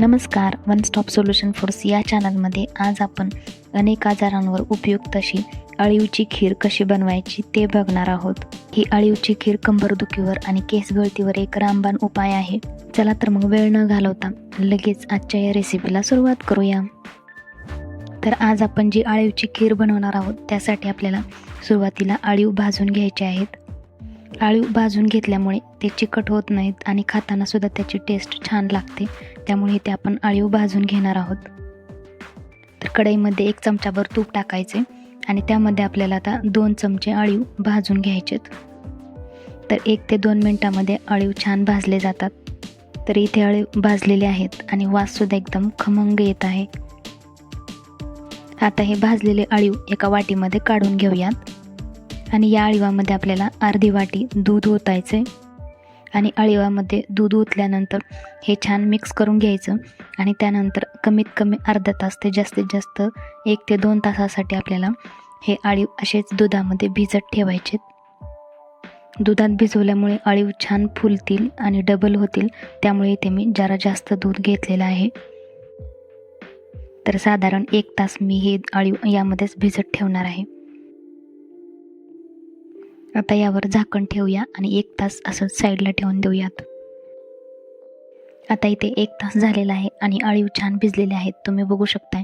नमस्कार one stop solution force या चॅनलमध्ये आज आपण अनेक आजारांवर उपयुक्त अशी अळीवची खीर कशी बनवायची ते बघणार आहोत. ही अळीवची खीर कंबरदुखीवर आणि केस गळतीवर एक रामबाण उपाय आहे. चला तर मग वेळ न घालवता लगेच आजच्या या रेसिपीला सुरुवात करूया. तर आज आपण जी अळीवची खीर बनवणार आहोत त्यासाठी आपल्याला सुरुवातीला अळीव भाजून घ्यायचे आहेत. अळीव भाजून घेतल्यामुळे ते चिकट होत नाहीत आणि खाताना सुद्धा त्याची टेस्ट छान लागते. त्यामुळे इथे आपण अळीव भाजून घेणार आहोत. तर कढईमध्ये एक चमचाभर तूप टाकायचे आणि त्यामध्ये आपल्याला आता दोन चमचे अळीव भाजून घ्यायचेत. तर एक ते दोन मिनटामध्ये अळीव छान भाजले जातात. तर इथे अळीव भाजलेले आहेत आणि वाससुद्धा एकदम खमंग येत आहे. आता हे भाजलेले अळीव एका वाटीमध्ये काढून घेऊयात. आणि या अळीवामध्ये आपल्याला अर्धी वाटी दूध ओतायचे आणि अळीवामध्ये दूध ओतल्यानंतर हे छान मिक्स करून घ्यायचं. आणि त्यानंतर कमीत कमी अर्धा तास ते जास्तीत जास्त एक ते दोन तासासाठी आपल्याला हे अळीव असेच दुधामध्ये भिजत ठेवायचे. दुधात भिजवल्यामुळे अळीव छान फुलतील आणि डबल होतील. त्यामुळे इथे मी जरा जास्त दूध घेतलेलं आहे. तर साधारण एक तास मी हे अळीव यामध्येच भिजत ठेवणार आहे. आता यावर झाकण ठेवूया आणि एक तास असं साईडला ठेवून देऊयात. आता इथे एक तास झालेला आहे आणि अळीव छान भिजलेले आहेत. तुम्ही बघू शकताय.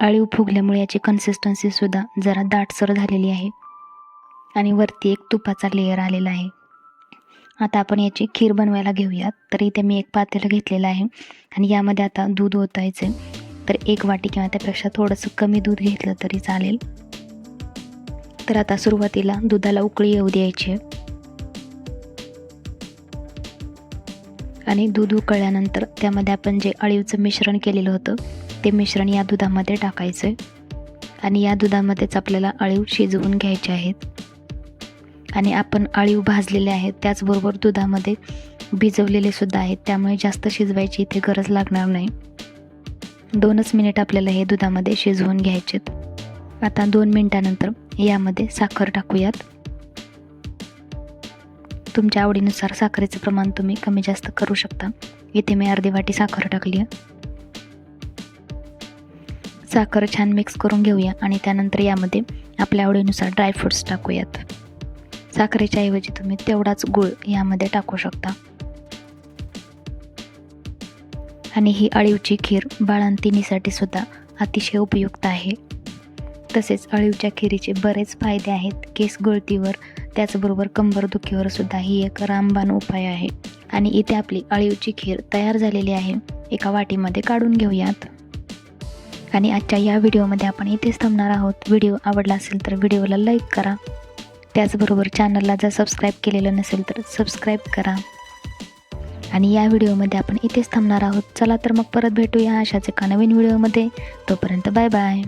अळीव फुगल्यामुळे याची कन्सिस्टन्सीसुद्धा जरा दाटसर झालेली आहे. आणि वरती एक तुपाचा लेयर आलेला आहे. आता आपण याची खीर बनवायला घेऊयात. तर इथे मी एक पातेलं घेतलेलं आहे. आणि यामध्ये आता दूध ओतायचं तर एक वाटी किंवा त्यापेक्षा थोडंसं कमी दूध घेतलं तरी चालेल. तर आता सुरुवातीला दुधाला उकळी येऊ द्यायची. आणि दूध उकळल्यानंतर त्यामध्ये आपण जे अळीवचं मिश्रण केलेलं होतं ते मिश्रण या दुधामध्ये टाकायचं आहे. आणि या दुधामध्येच आपल्याला अळीव शिजवून घ्यायचे आहेत. आणि आपण अळीव भाजलेले आहेत त्याचबरोबर दुधामध्ये भिजवलेले सुद्धा आहेत त्यामुळे जास्त शिजवायची इथे गरज लागणार नाही. दोनच मिनिट आपल्याला हे दुधामध्ये शिजवून घ्यायचेत. आता दोन मिनटानंतर यामध्ये साखर टाकूयात. तुमच्या आवडीनुसार साखरेचं प्रमाण तुम्ही कमी जास्त करू शकता. इथे मी अर्धी वाटी साखर टाकली आहे. साखर छान मिक्स करून घेऊया आणि त्यानंतर यामध्ये आपल्या आवडीनुसार ड्रायफ्रुट्स टाकूयात. साखरेच्या ऐवजी तुम्ही तेवढाच गुळ यामध्ये टाकू शकता. आणि ही अळीवची खीर बाळांतिनीसाठी सुद्धा अतिशय उपयुक्त आहे. तसेच अळीवच्या खिरीचे बरेच फायदे आहेत. केस गळतीवर त्याचबरोबर कंबरदुखीवर सुद्धा ही एक रामबाण उपाय आहे. आणि इथे आपली अळीवची खीर तयार झालेली आहे. एका वाटीमध्ये काढून घेऊयात. आणि आजच्या या व्हिडिओमध्ये आपण इथेच थांबणार आहोत. व्हिडिओ आवडला असेल तर व्हिडिओला लाईक करा. त्याचबरोबर चॅनलला जर सबस्क्राईब केलेलं नसेल तर सबस्क्राईब करा. आणि या व्हिडिओमध्ये आपण इथेच थांबणार आहोत. चला तर मग परत भेटूया अशाच एका नवीन व्हिडिओमध्ये. तोपर्यंत बाय बाय.